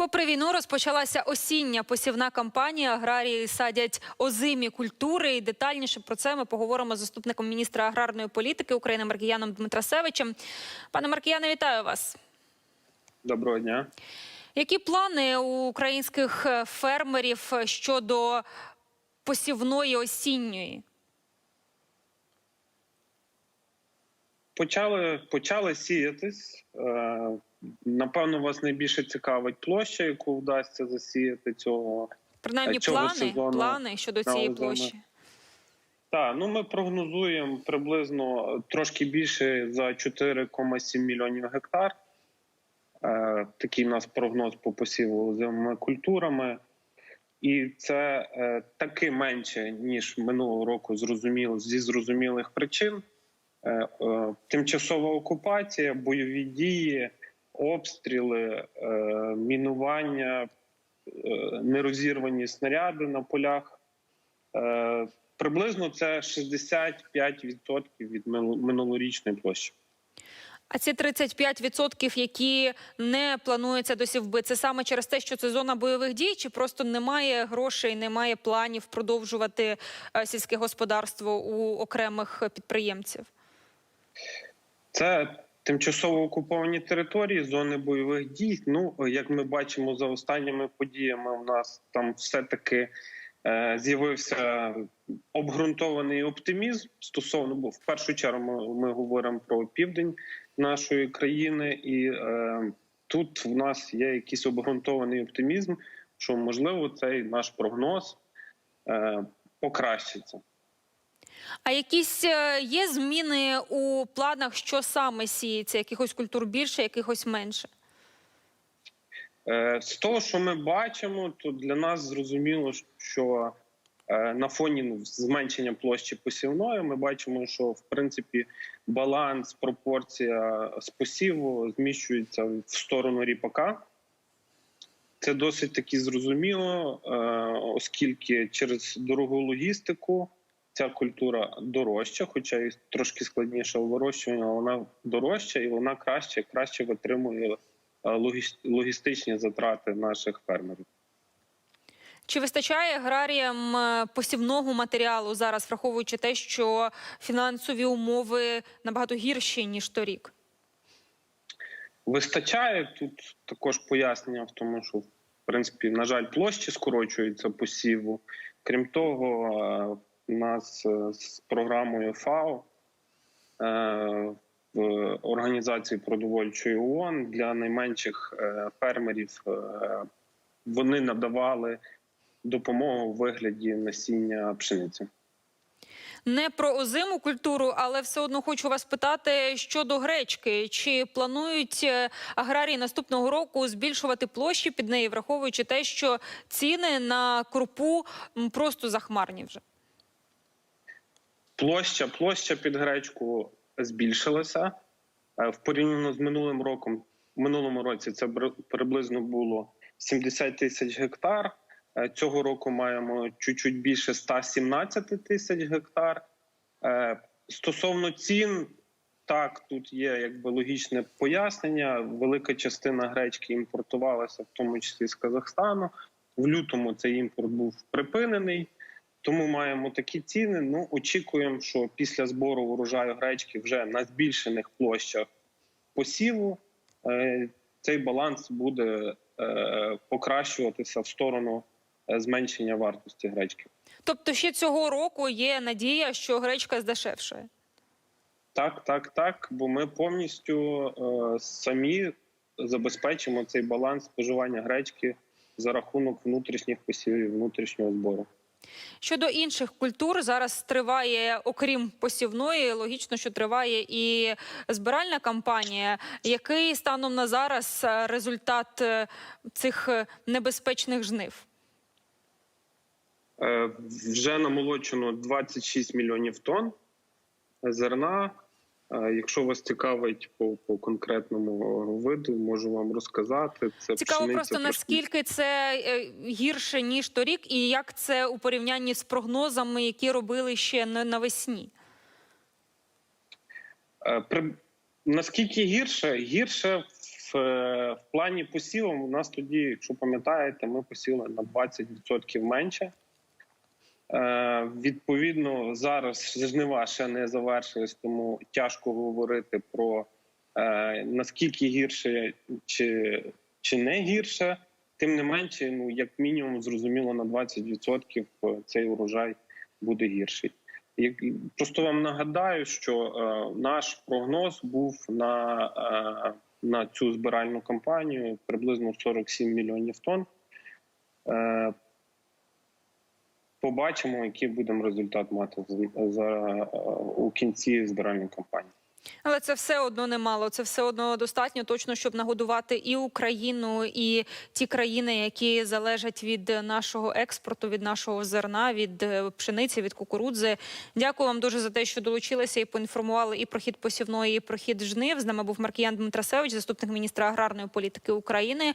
Попри війну розпочалася осіння посівна кампанія. Аграрії садять озимі культури. І детальніше про це ми поговоримо з заступником міністра аграрної політики України Маркіяном Дмитрасевичем. Пане Маркіяне, вітаю вас. Доброго дня. Які плани у українських фермерів щодо посівної осінньої? Почали, почали сіятись. Е, Напевно, вас найбільше цікавить площа, яку вдасться засіяти цього. Принаймні, Цього плани, сезону плани щодо цієї на площі. Так, ну ми прогнозуємо приблизно трошки більше за 4,7 мільйонів гектар. Е, такий у нас прогноз по посіву озимими культурами. І це е, таки менше, ніж минулого року, зрозуміло, зі зрозумілих причин. Е, е, тимчасова окупація, бойові дії, обстріли, е, мінування, нерозірвані снаряди на полях. Приблизно це 65% від мину- минулорічної площі. А ці 35%, які не плануються до сівби, це саме через те, що це зона бойових дій, чи просто немає грошей, немає планів продовжувати сільське господарство у окремих підприємців? Це тимчасово окуповані території, зони бойових дій. Ну, як ми бачимо за останніми подіями, у нас там все-таки е, з'явився обґрунтований оптимізм стосовно, бо в першу чергу ми, ми говоримо про південь нашої країни, і е, тут в нас є якийсь обґрунтований оптимізм, що можливо цей наш прогноз е, покращиться. А якісь е, є зміни у планах, що саме сіється? Якихось культур більше, якихось менше? Е, З того, що ми бачимо, то для нас зрозуміло, що е, на фоні ну, зменшення площі посівної ми бачимо, що в принципі баланс, пропорція з посіву зміщується в сторону ріпака. Це досить таки зрозуміло, оскільки через дорогу логістику ця культура дорожча, хоча і трошки складніша у вирощуванні, але вона дорожча і вона краще, краще витримує е, логістичні затрати наших фермерів. Чи вистачає аграріям е, посівного матеріалу зараз, враховуючи те, що фінансові умови набагато гірші ніж торік? Вистачає тут також пояснення в тому, що в принципі, на жаль, площі скорочуються посіву. Крім того, е, нас е, з програмою ФАО е, в організації продовольчої ООН для найменших е, фермерів вони надавали допомогу у вигляді насіння пшениці. Не про озиму культуру, але все одно хочу вас питати щодо гречки. Чи планують аграрії наступного року збільшувати площі під неї, враховуючи те, що ціни на крупу просто захмарні вже? Площа, площа під гречку збільшилася Е, в порівняно з минулим роком. В минулому році це приблизно було 70 тисяч гектар. Е, Цього року маємо чуть-чуть більше 117 тисяч гектар. Е, Стосовно цін, так тут є якби логічне пояснення. Велика частина гречки імпортувалася, в тому числі з Казахстану. В лютому цей імпорт був припинений. Тому маємо такі ціни. Ну очікуємо, що після збору урожаю гречки вже на збільшених площах посіву е, цей баланс буде е, покращуватися в сторону е, зменшення вартості гречки. Тобто, ще цього року є надія, що гречка здешевшає. Так, так, так. Бо ми повністю самі забезпечимо цей баланс споживання гречки за рахунок внутрішніх посівів, внутрішнього збору. Щодо інших культур, зараз триває, окрім посівної, логічно, що триває і збиральна кампанія. Який станом на зараз е, результат е, цих е, небезпечних жнив? Вже намолочено 26 мільйонів тонн зерна. Якщо вас цікавить по, по конкретному виду, можу вам розказати. Це Цікаво просто наскільки це е, гірше ніж торік, і як це у порівнянні з прогнозами, які робили ще на- навесні. Е, При... Наскільки гірше? Гірше в, е, в плані посіву у нас тоді, якщо пам'ятаєте, ми посіли на 20% менше. Е, відповідно, зараз жнива ще не завершились, тому тяжко говорити про е, наскільки гірше чи, чи не гірше. Тим не менше, ну як мінімум, зрозуміло, на 20% цей урожай буде гірший. Просто вам нагадаю, що е, наш прогноз був на, е, на цю збиральну кампанію приблизно 47 мільйонів тонн. Побачимо, який будемо результат мати за, у кінці збиральної кампанії. Але це все одно немало. Це все одно достатньо точно, щоб нагодувати і Україну, і ті країни, які залежать від нашого експорту, від нашого зерна, від е, пшениці, від кукурудзи. Дякую вам дуже за те, що долучилися і поінформували і про хід посівної, і про хід жнив. З нами був Маркіян Дмитрасевич, заступник міністра аграрної політики України.